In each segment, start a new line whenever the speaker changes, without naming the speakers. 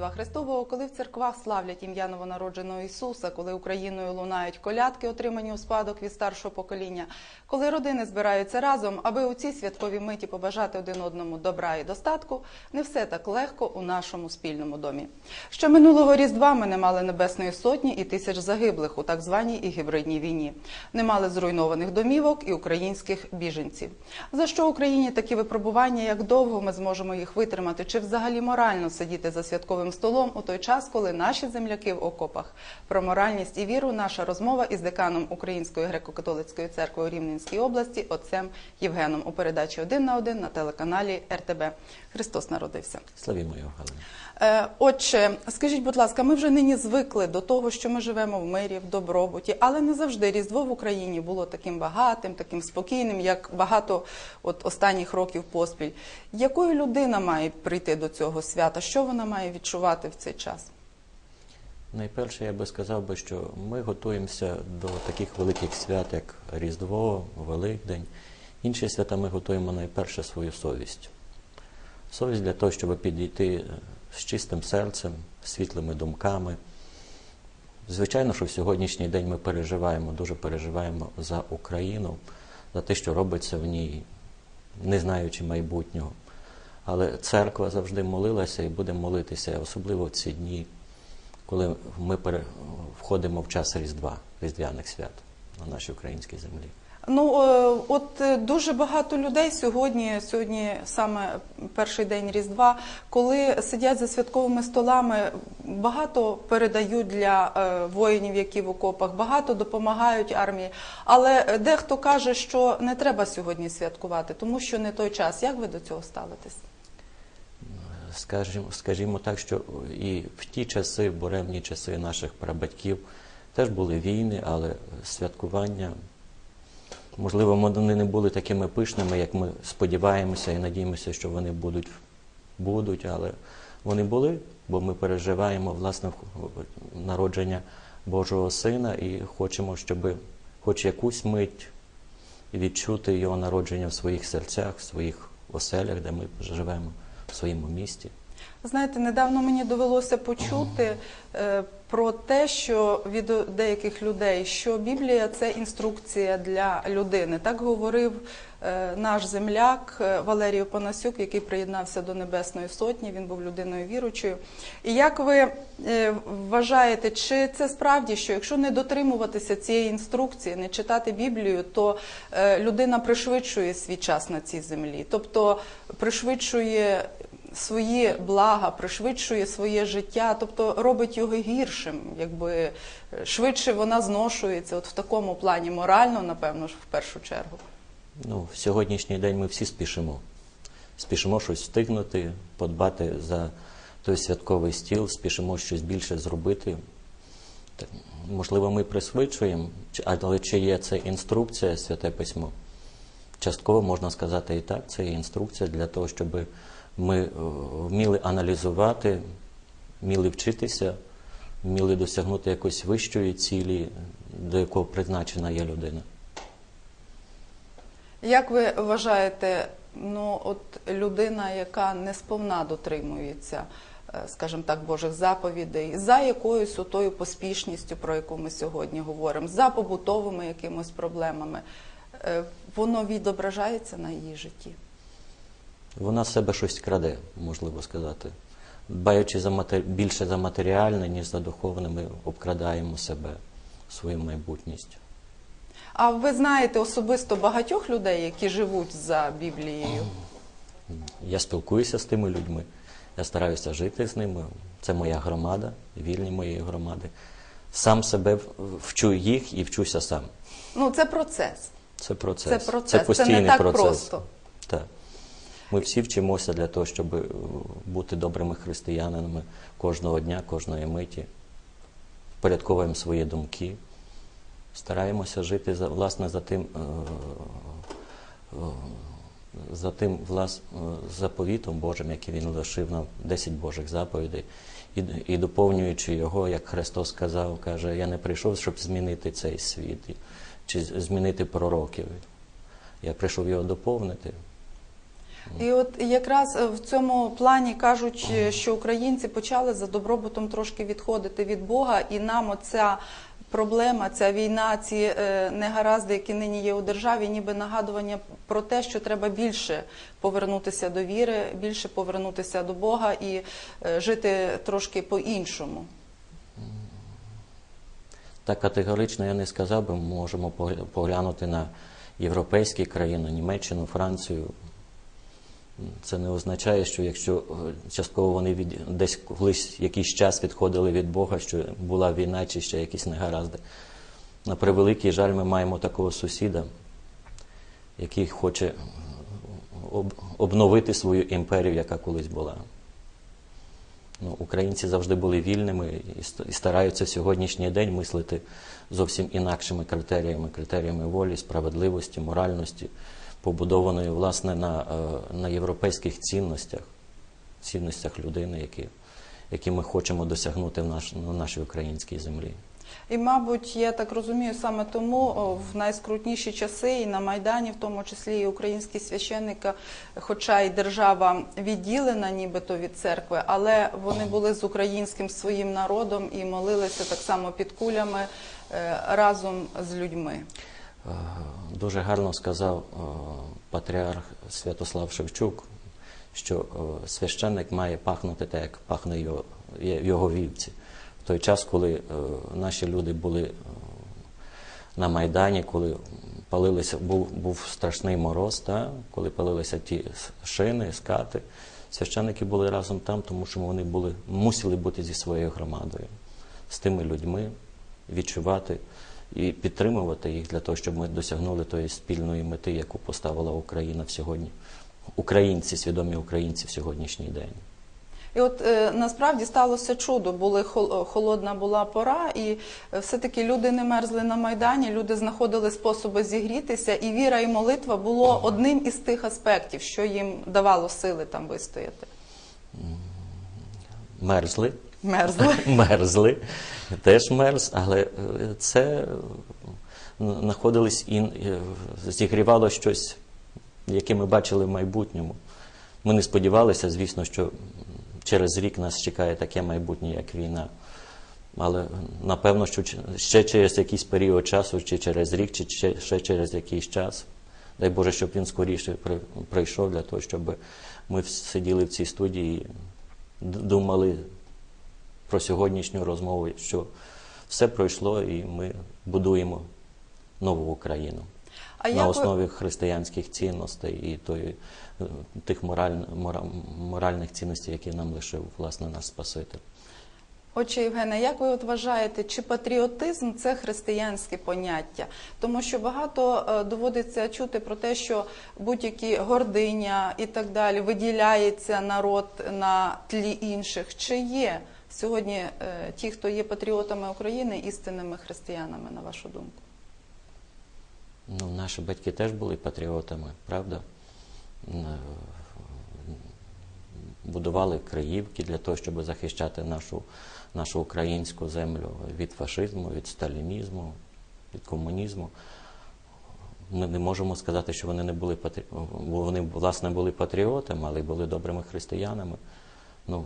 Різдва Христового, коли в церквах славлять ім'я новонародженого Ісуса, коли Україною лунають колядки, отримані у спадок від старшого покоління, коли родини збираються разом, аби у цій святковій миті побажати один одному добра і достатку, не все так легко у нашому спільному домі. Ще минулого Різдва ми не мали Небесної Сотні і тисяч загиблих у так званій і гібридній війні. Не мали зруйнованих домівок і українських біженців. За що Україні такі випробування, як довго ми зможемо їх витримати, чи взагалі морально сидіти за святковим столом у той час, коли наші земляки в окопах? Про моральність і віру наша розмова із деканом Української греко-католицької церкви у Рівненській області, отцем Євгеном у передачі один на один на телеканалі РТБ. Христос народився.
Славімо його, Галина.
Е, Отже, скажіть, будь ласка, ми вже нині звикли до того, що ми живемо в мирі, в добробуті, але не завжди Різдво в Україні було таким багатим, таким спокійним, як багато от останніх років поспіль. Якою людина має прийти до цього свята? Що вона має відчувати в цей час?
Найперше, я би сказав би, що ми готуємося до таких великих свят, як Різдво, Великдень. Інші свята ми готуємо найперше свою совість. Совість для того, щоб підійти з чистим серцем, світлими думками. Звичайно, що в сьогоднішній день ми переживаємо, дуже переживаємо за Україну, за те, що робиться в ній, не знаючи майбутнього. Але церква завжди молилася і буде молитися, особливо в ці дні, коли ми входимо в час Різдва, Різдвяних свят на нашій українській землі.
Ну е, от е, дуже багато людей сьогодні, сьогодні саме перший день Різдва, коли сидять за святковими столами, багато передають для е, воїнів, які в окопах, багато допомагають армії. Але дехто каже, що не треба сьогодні святкувати, тому що не той час. Як ви до цього ставитесь?
Скажімо, скажімо так, що і в ті часи, в буремні часи наших прабатьків, теж були війни, але святкування, можливо, вони не були такими пишними, як ми сподіваємося і надіємося, що вони будуть, будуть, але вони були, бо ми переживаємо власне народження Божого Сина і хочемо, щоб хоч якусь мить відчути його народження в своїх серцях, в своїх оселях, де ми живемо, в своєму місті.
Знаєте, недавно мені довелося почути е, про те, що від деяких людей, що Біблія це інструкція для людини. Так говорив е, наш земляк е, Валерій Панасюк, який приєднався до Небесної Сотні. Він був людиною віручою. І як ви е, вважаєте, чи це справді, що якщо не дотримуватися цієї інструкції, не читати Біблію, то е, людина пришвидшує свій час на цій землі, тобто пришвидшує свої блага, пришвидшує своє життя, тобто робить його гіршим, якби е, швидше вона зношується, от в такому плані морально, напевно в першу чергу.
Ну, в сьогоднішній день ми всі спішимо. Спішимо щось встигнути, подбати за той святковий стіл, спішимо щось більше зробити. Так, можливо, ми пришвидшуємо, але чи є це інструкція, святе письмо? Частково можна сказати і так, це є інструкція для того, щоб ми е, вміли аналізувати, вміли вчитися, вміли досягнути якоїсь вищої цілі, до якого призначена є людина.
Як ви вважаєте, ну от людина, яка не сповна дотримується, е, скажімо так, Божих заповідей, за якоюсь отою поспішністю, про яку ми сьогодні говоримо, за побутовими якимось проблемами, е, воно відображається на її житті?
Вона з себе щось краде, можливо сказати. Дбаючи за матер... більше за матеріальне, ніж за духовне, ми обкрадаємо себе, свою майбутність.
А ви знаєте особисто багатьох людей, які живуть за Біблією?
Я спілкуюся з тими людьми, я стараюся жити з ними. Це моя громада, вільні моєї громади. Сам себе вчу їх і вчуся сам.
Ну, це процес.
Це процес.
Це процес. Це не
постійний
так
процес.
просто.
Так. Ми всі вчимося для того, щоб е, бути добрими християнами кожного дня, кожної миті. Впорядковуємо свої думки, стараємося жити власне за тим, е, е, за тим влас, заповітом Божим, який Він лишив нам 10 Божих заповідей, і, і доповнюючи його, як Христос сказав, каже, я не прийшов, щоб змінити цей світ, чи змінити пророків. Я прийшов його доповнити.
І от якраз е, в цьому плані кажуть, е, що українці почали за добробутом трошки відходити від Бога, і нам оця проблема, ця війна, ці е, негаразди, які нині є у державі, ніби нагадування про те, що треба більше повернутися до віри, більше повернутися до Бога і жити трошки по-іншому.
Так категорично я не сказав би, можемо поглянути на європейські країни, Німеччину, Францію. Це не означає, що якщо е, частково вони від десь колись якийсь час відходили від Бога, що була війна чи ще якісь негаразди. На превеликий жаль, ми маємо такого сусіда, який хоче об- обновити свою імперію, яка колись була. Ну, українці завжди були вільними і стараються в сьогоднішній день мислити зовсім інакшими критеріями, критеріями волі, справедливості, моральності, побудованої власне на, е, на європейських цінностях, цінностях людини, які, які ми хочемо досягнути в наш, на нашій українській землі.
І, мабуть, я так розумію, саме тому в найскрутніші часи і на Майдані, в тому числі і українські священники, хоча й держава відділена нібито від церкви, але вони були з українським своїм народом і молилися так само під кулями е, разом з людьми.
Е, Дуже гарно сказав е, патріарх Святослав Шевчук, що е, священник має пахнути так, як пахне його, його вівці. В той час, коли наші люди були на Майдані, коли палилися, був, був страшний мороз, та, коли палилися ті шини, скати, священники були разом там, тому що вони були, мусили бути зі своєю громадою, з тими людьми, відчувати і підтримувати їх для того, щоб ми досягнули тої спільної мети, яку поставила Україна в сьогодні. Українці, свідомі українці в сьогоднішній день.
І от е, насправді сталося чудо. Були хол- холодна була пора, і е, все-таки люди не мерзли на майдані. Люди знаходили способи зігрітися, і віра і молитва було одним із тих аспектів, що їм давало сили там вистояти.
Мерзли,
Мерзли.
мерзли, теж мерз, але е, це е, знаходились і е, зігрівало щось, яке ми бачили в майбутньому. Ми не сподівалися, звісно, що через рік нас чекає таке майбутнє, як війна. Але напевно, що ще через якийсь період часу, чи через рік, чи ще через якийсь час, дай Боже, щоб він скоріше прийшов для того, щоб ми сиділи в цій студії і думали про сьогоднішню розмову, що все пройшло і ми будуємо нову Україну
А
на
як
основі християнських цінностей і тої, е, тих мораль, мора- моральних цінностей, які нам лишив власне наш Спаситель.
Отче Євгене, як ви от вважаєте, чи патріотизм це християнське поняття? Тому що багато е, доводиться чути про те, що будь-які гординя і так далі виділяється народ на тлі інших. Чи є сьогодні е, ті, хто є патріотами України, істинними християнами, на вашу думку?
Ну, наші батьки теж були патріотами, правда? Е, Будували Криївки для того, щоб захищати нашу, нашу українську землю від фашизму, від сталінізму, від комунізму. Ми не можемо сказати, що вони не були патрі... вони власне були патріотами, але й були добрими християнами. Ну,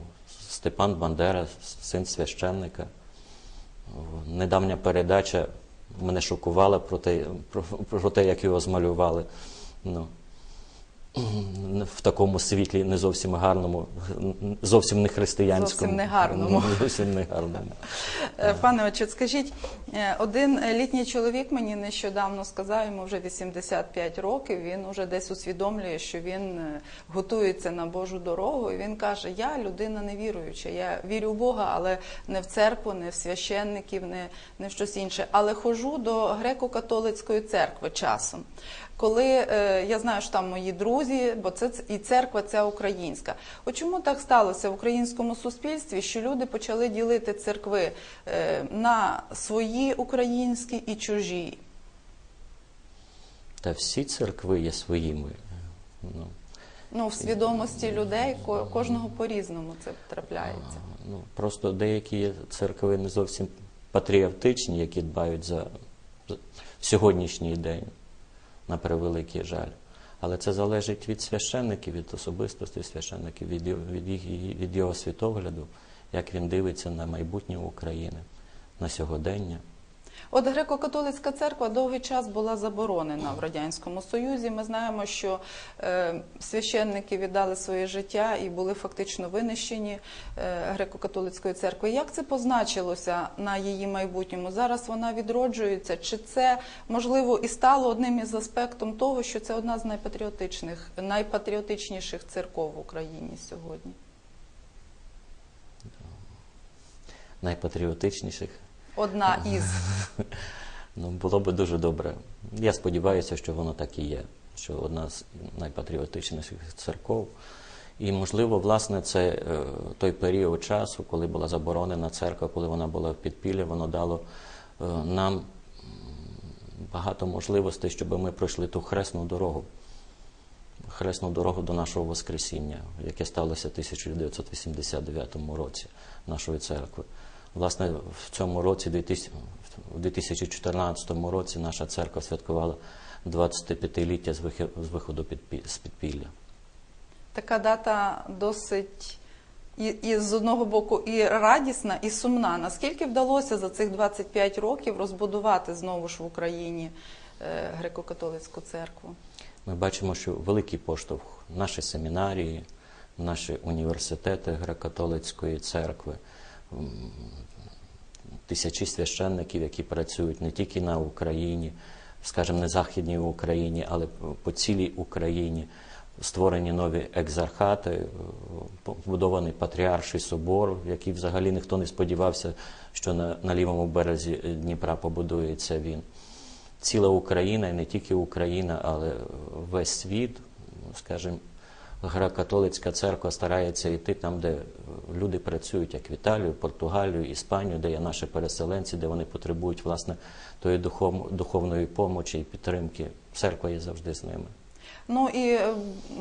Степан Бандера, син священника. Недавня передача мене шокувала про те, про, про те як його змалювали. Ну, в такому світлі не зовсім гарному, зовсім не християнському.
Зовсім не гарному.
Зовсім не гарному.
Е, Пане отче, скажіть, е, один літній чоловік мені нещодавно сказав, йому вже 85 років, він вже десь усвідомлює, що він е, готується на Божу дорогу, і він каже, я людина невіруюча, я вірю в Бога, але не в церкву, не в священників, не, не в щось інше, але ходжу до греко-католицької церкви часом. Коли е, я знаю, що там мої друзі, бо це і церква ця українська. От чому так сталося в українському суспільстві, що люди почали ділити церкви е, на свої українські і чужі?
Та всі церкви є своїми. Ну,
Ну, в свідомості людей ко- кожного по-різному це трапляється.
Ну, просто деякі церкви не зовсім патріотичні, які дбають за сьогоднішній день, на превеликий жаль. Але це залежить від священників, від особистості священників, від, від, від його світогляду, як він дивиться на майбутнє України, на сьогодення.
От греко-католицька церква довгий час була заборонена в радянському союзі. Ми знаємо, що е, священники віддали своє життя і були фактично винищені е, греко-католицькою церквою. Як це позначилося на її майбутньому? Зараз вона відроджується. Чи це можливо і стало одним із аспектом того, що це одна з найпатріотичних, найпатріотичніших церков в Україні сьогодні?
Найпатріотичніших
Одна із
Ну, було би дуже добре. Я сподіваюся, що воно так і є, що одна з найпатріотичніших церков. І, можливо, власне, це е, той період часу, коли була заборонена церква, коли вона була в підпіллі, воно дало е, нам багато можливостей, щоб ми пройшли ту хресну дорогу, хресну дорогу до нашого Воскресіння, яке сталося в 1989 році нашої церкви. Власне, в цьому році, 2000 у 2014 році, наша церква святкувала 25-ліття з виходу з підпілля.
Така дата досить і, і з одного боку і радісна, і сумна. Наскільки вдалося за цих 25 років розбудувати знову ж в Україні е, греко-католицьку церкву?
Ми бачимо, що великий поштовх наші семінарії, наші університети греко-католицької церкви, тисячі священників, які працюють не тільки на Україні, скажімо, не західній Україні, але по цілій Україні. Створені нові екзархати, е, побудований патріарший собор, який взагалі ніхто не сподівався, що на, на лівому березі Дніпра побудується він ціла Україна, і не тільки Україна, але весь світ, скажімо, греко-католицька церква старається йти там, де люди працюють, як в Італію, Португалію, Іспанію, де є наші переселенці, де вони потребують власне тої духов, духовної помочі і підтримки. Церква є завжди з ними.
Ну і е,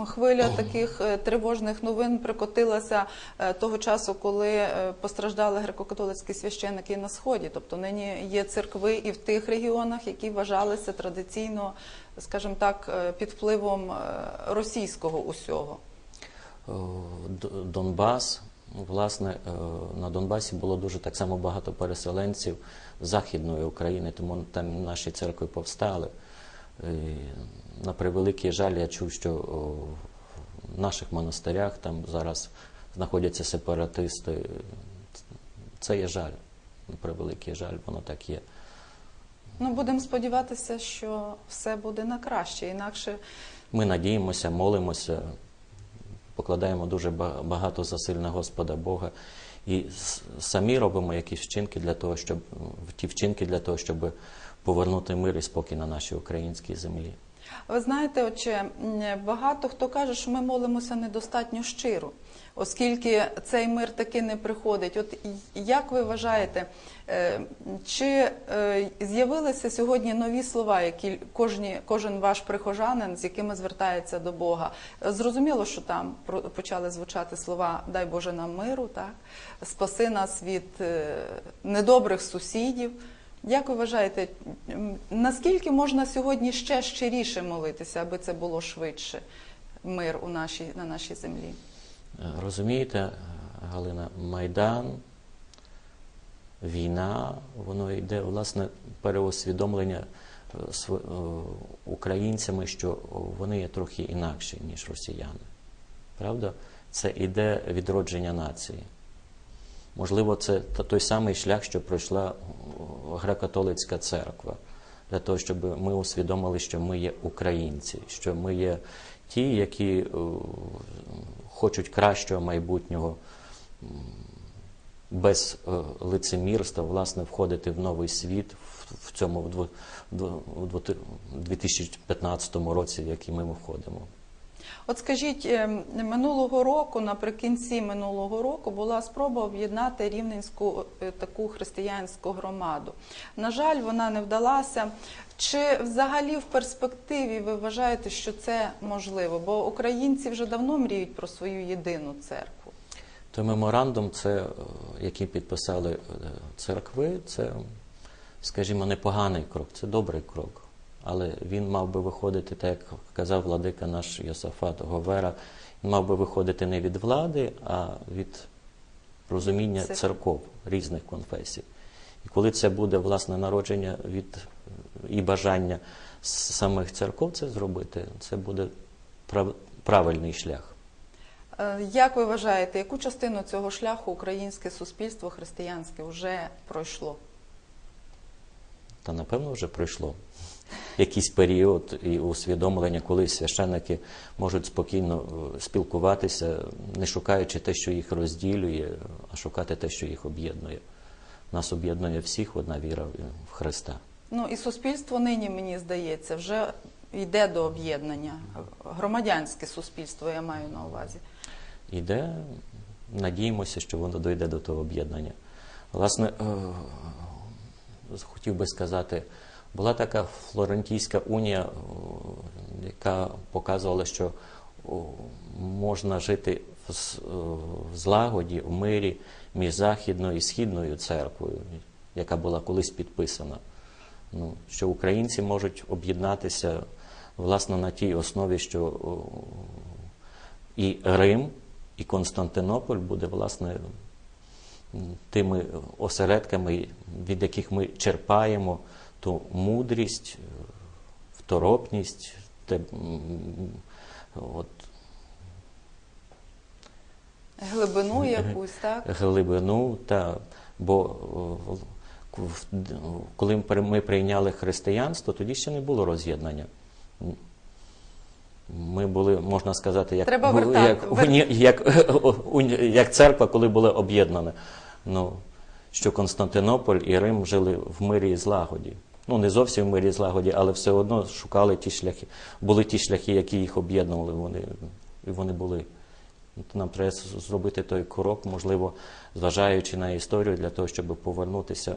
хвиля таких е, тривожних новин прикотилася е, того часу, коли е, постраждали греко-католицькі священники на сході. Тобто нині є церкви і в тих регіонах, які вважалися традиційно, скажімо так, під впливом російського усього.
Донбас. Власне, на Донбасі було дуже так само багато переселенців з Західної України, тому там наші церкви повстали. На превеликий жаль, я чув, що в наших монастирях там зараз знаходяться сепаратисти. Це є жаль. На превеликий жаль, воно так є.
Ну будемо сподіватися, що все буде на краще, інакше
Ми надіємося, молимося, покладаємо дуже багато зусиль на Господа Бога і самі робимо якісь вчинки для того, щоб ті вчинки для того, щоб повернути мир і спокій на нашій українській землі.
Ви знаєте, отче, багато хто каже, що ми молимося недостатньо щиро, оскільки цей мир таки не приходить. От як ви вважаєте, е, чи е, з'явилися сьогодні нові слова, які кожні, кожен ваш прихожанин, з якими звертається до Бога? Зрозуміло, що там почали звучати слова Дай Боже нам миру, так спаси нас від е, недобрих сусідів. Як ви вважаєте, наскільки можна сьогодні ще щиріше молитися, аби це було швидше мир у нашій, на нашій землі?
Е, Розумієте, е, Галина, Майдан, війна, воно йде власне переосвідомлення е, українцями, що вони є трохи інакші, ніж росіяни. Правда? Це іде відродження нації. Можливо, це той самий шлях, що пройшла о, греко-католицька церква, для того, щоб ми усвідомили, що ми є українці, що ми є ті, які е, хочуть кращого майбутнього, без е, лицемірства, власне, входити в новий світ в, цьому в дво- дво- у двоти- 2015 році, в який ми входимо.
От скажіть, е, минулого року, наприкінці минулого року, була спроба об'єднати рівненську е, таку християнську громаду. На жаль, вона не вдалася. Чи взагалі в перспективі ви вважаєте, що це можливо? Бо українці вже давно мріють про свою єдину церкву.
Той меморандум, це, е, який підписали е, церкви, це, скажімо, непоганий крок, це добрий крок. Але він мав би виходити, так як казав владика наш Йосафат Говера, він мав би виходити не від влади, а від розуміння церков різних конфесій. І коли це буде власне народження від і бажання самих церков це зробити, це буде прав- правильний шлях.
Е, Як ви вважаєте, яку частину цього шляху українське суспільство християнське вже пройшло?
Та напевно вже пройшло якийсь період і усвідомлення, коли священники можуть спокійно е, спілкуватися, не шукаючи те, що їх розділює, а шукати те, що їх об'єднує. Нас об'єднує всіх одна віра в Христа.
Ну і суспільство нині, мені здається, вже йде до об'єднання. Громадянське суспільство я маю на увазі.
Іде, надіємося, що воно дойде до того об'єднання. Власне, е, хотів би сказати, була така Флорентійська унія, е, яка показувала, що можна жити е, в злагоді, в мирі між Західною і Східною церквою, яка була колись підписана. Ну, що українці можуть об'єднатися власне на тій основі, що і Рим, і Константинополь буде власне тими осередками, від яких ми черпаємо ту мудрість, е, второпність, те, от,
Глибину якусь, так?
глибину та бо в- коли ми прийняли християнство, тоді ще не було роз'єднання. Ми були, можна сказати, як,
Треба
як, як, як церква, коли була об'єднана. Ну, що Константинополь і Рим жили в мирі і злагоді. Ну, не зовсім в мирі злагоді, але все одно шукали ті шляхи. Були ті шляхи, які їх об'єднували, вони, і вони були. Нам треба зробити той крок, можливо, зважаючи на історію, для того, щоб повернутися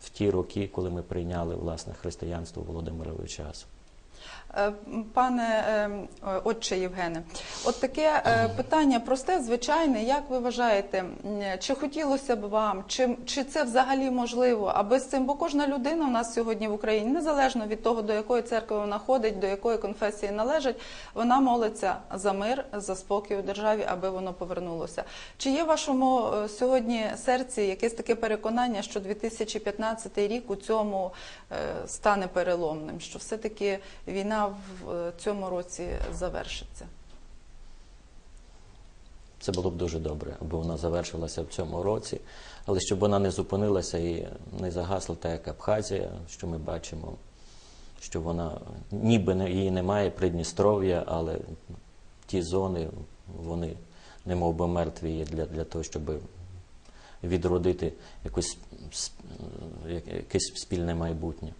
в ті роки, коли ми прийняли власне християнство Володимирові часу.
Е, Пане е, е, отче Євгене, от таке питання просте, звичайне. Як ви вважаєте, чи хотілося б вам, чи, чи це взагалі можливо, аби з цим, бо кожна людина в нас сьогодні в Україні, незалежно від того, до якої церкви вона ходить, до якої конфесії належить, вона молиться за мир, за спокій у державі, аби воно повернулося. Чи є в вашому сьогодні серці якесь таке переконання, що 2015 рік у цьому стане переломним, що все-таки війна в е, цьому році завершиться?
Це було б дуже добре, аби вона завершилася в цьому році, але щоб вона не зупинилася і не загасла, так як Абхазія, що ми бачимо, що вона ніби її немає Придністров'я, але ті зони, вони не мов би мертві є для, для того, щоб відродити якось, якесь спільне майбутнє.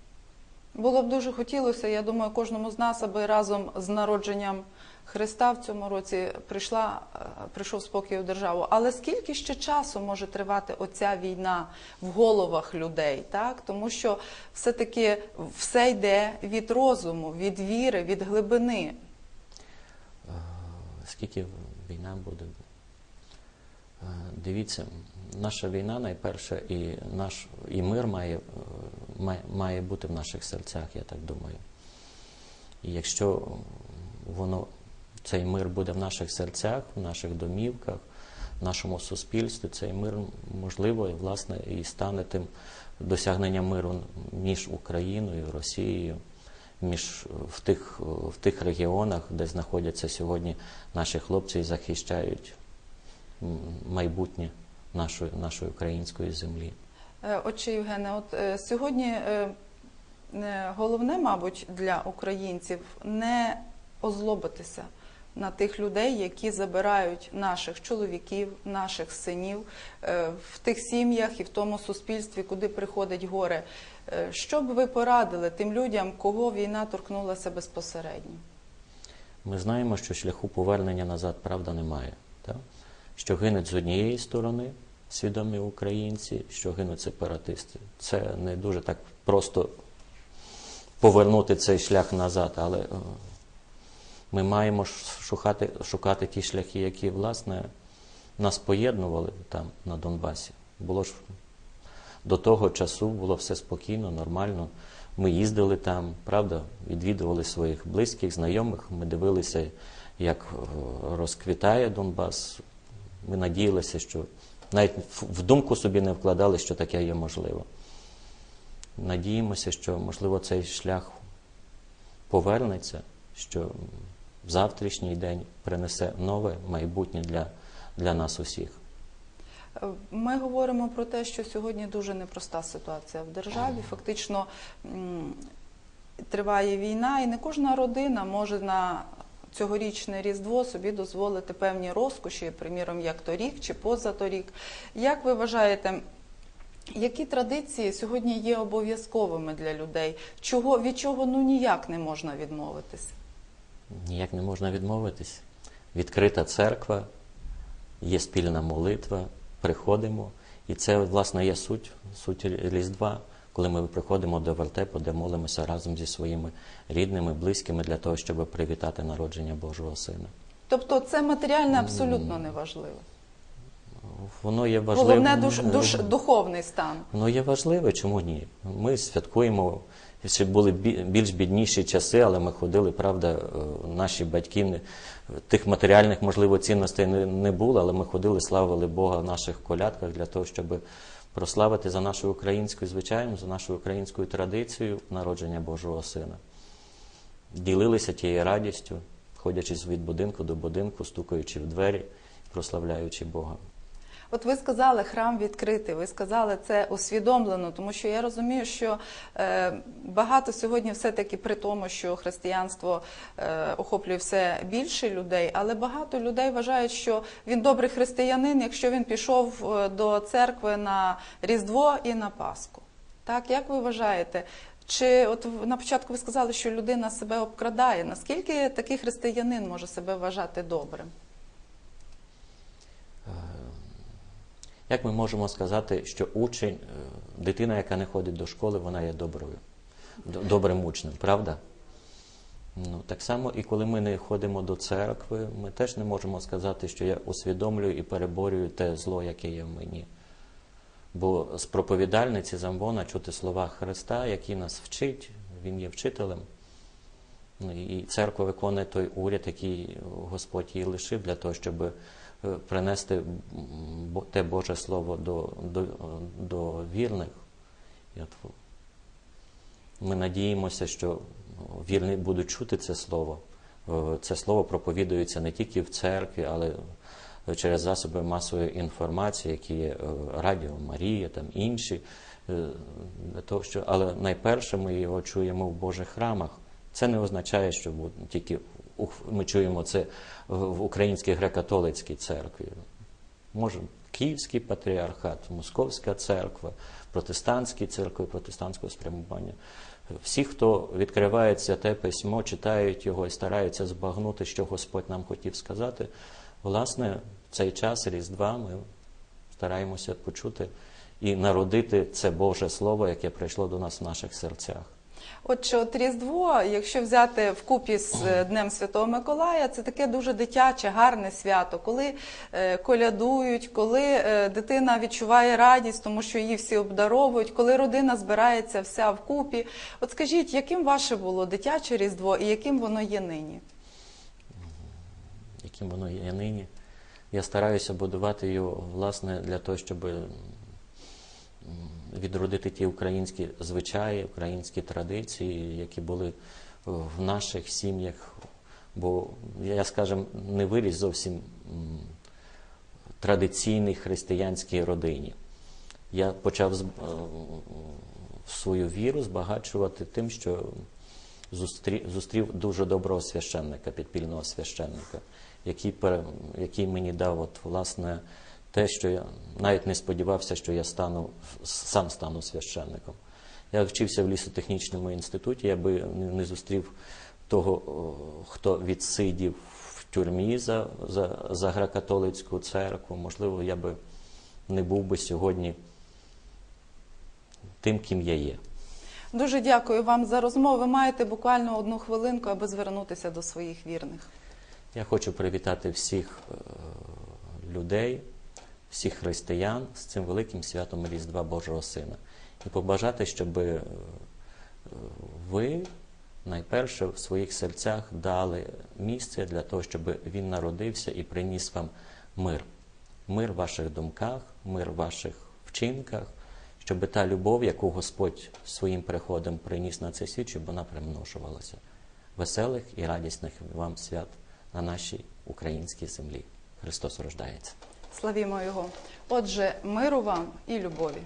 Було б дуже хотілося, я думаю, кожному з нас, аби разом з народженням Христа в цьому році прийшла, е, прийшов спокій у державу. Але скільки ще часу може тривати оця війна в головах людей? Так? Тому що все-таки все йде від розуму, від віри, від глибини.
Е, Скільки війна буде? Е, Дивіться, наша війна найперше, і наш і мир має, е, має, має бути в наших серцях, я так думаю. І якщо воно, цей мир буде в наших серцях, в наших домівках, в нашому суспільстві, цей мир можливо, і, власне, і стане тим досягненням миру між Україною Росією між в тих, в тих регіонах, де знаходяться сьогодні наші хлопці і захищають майбутнє нашої, нашої української землі.
Е, Отче Євгене, от е, сьогодні е, головне, мабуть, для українців не озлобитися на тих людей, які забирають наших чоловіків, наших синів в тих сім'ях і в тому суспільстві, куди приходить горе. Що б ви порадили тим людям, кого війна торкнулася безпосередньо?
Ми знаємо, що шляху повернення назад правда немає. Так? Що гинуть з однієї сторони свідомі українці, що гинуть сепаратисти. Це не дуже так просто повернути цей шлях назад, але е, ми маємо шукати, шукати ті шляхи, які, власне, нас поєднували там, на Донбасі. Було ж до того часу було все спокійно, нормально. Ми їздили там, правда, відвідували своїх близьких, знайомих. Ми дивилися, як е, розквітає Донбас. Ми надіялися, що навіть в- думку собі не вкладали, що таке є можливо. Надіємося, що можливо цей шлях повернеться, що в завтрашній день принесе нове майбутнє для, для нас усіх.
Ми говоримо про те, що сьогодні дуже непроста ситуація в державі. Фактично триває війна, і не кожна родина може на цьогорічне Різдво собі дозволити певні розкоші, приміром, як торік чи позаторік. Як ви вважаєте? Які традиції сьогодні є обов'язковими для людей? Чого від чого ну ніяк не можна відмовитися?
Ніяк не можна відмовитись. Відкрита церква, є спільна молитва, приходимо. І це, власне, є суть, суть Різдва, коли ми приходимо до вертепу, де молимося разом зі своїми рідними, близькими для того, щоб привітати народження Божого Сина.
Тобто це матеріальне абсолютно не важливо.
Воно є важливе.
Головне душ, душ, духовний стан.
Воно є важливе, чому ні? Ми святкуємо. Ще були більш бідніші часи, але ми ходили, правда, е, наші батьки тих матеріальних, можливо, цінностей не, не було, але ми ходили, славили Бога в наших колядках для того, щоб прославити за нашу українську звичаєм, за нашу українську традицію народження Божого Сина. Ділилися тією радістю, ходячи від будинку до будинку, стукаючи в двері, прославляючи Бога.
От ви сказали, храм відкритий, ви сказали це усвідомлено, тому що я розумію, що е, багато сьогодні все-таки при тому, що християнство е, охоплює все більше людей, але багато людей вважають, що він добрий християнин, якщо він пішов е, до церкви на Різдво і на Пасху. Так, як ви вважаєте? Чи от на початку ви сказали, що людина себе обкрадає? Наскільки такий християнин може себе вважати добрим?
Як ми можемо сказати, що учень, е, дитина, яка не ходить до школи, вона є доброю, добрим учнем, правда? Ну, так само, і коли ми не ходимо до церкви, ми теж не можемо сказати, що я усвідомлюю і переборюю те зло, яке є в мені. Бо з проповідальниці Замвона чути слова Христа, який нас вчить, Він є вчителем. Ну, і церква виконує той уряд, який Господь їй лишив для того, щоб е, принести те Боже Слово до, до, до вірних. Ми надіємося, що вірні будуть чути це слово. Е, Це слово проповідується не тільки в церкві, але через засоби масової інформації, які є е, Радіо Марія, там інші. Е, Для того, що... Але найперше ми його чуємо в Божих храмах. Це не означає, що тільки ми чуємо це в Українській греко-католицькій церкві. Може, Київський патріархат, Московська церква, протестантські церкви, протестантського спрямування. Всі, хто відкриває святе письмо, читають його і стараються збагнути, що Господь нам хотів сказати. Власне, в цей час Різдва ми стараємося почути і народити це Боже Слово, яке прийшло до нас в наших серцях.
Отже, от Різдво, якщо взяти вкупі з е, Днем Святого Миколая, це таке дуже дитяче, гарне свято, коли е, колядують, коли е, дитина відчуває радість, тому що її всі обдаровують, коли родина збирається вся вкупі. От скажіть, яким ваше було дитяче Різдво і яким воно є нині?
яким воно є нині. Я стараюся будувати його, власне, для того, щоб відродити ті українські звичаї, українські традиції, які були в наших сім'ях. Бо я, скажімо, не виріс зовсім традиційній християнській родині. Я почав е, свою віру збагачувати тим, що зустрів дуже доброго священника, підпільного священника, який, який мені дав от, власне, те, що я навіть не сподівався, що я стану, сам стану священником. Я вчився в лісотехнічному інституті, я би не, зустрів того, хто відсидів в тюрмі за, за, за греко-католицьку церкву. Можливо, я би не був би сьогодні тим, ким я є.
Дуже дякую вам за розмову. Ви маєте буквально одну хвилинку, аби звернутися до своїх вірних.
Я хочу привітати всіх е, людей, всіх християн з цим великим святом Різдва Божого Сина і побажати, щоб е, ви найперше в своїх серцях дали місце для того, щоб він народився і приніс вам мир. Мир в ваших думках, мир в ваших вчинках, щоб та любов, яку Господь своїм приходом приніс на цей світ, щоб вона примножувалася. Веселих і радісних вам свят на нашій українській землі. Христос рождається.
Славімо Його. Отже, миру вам і любові.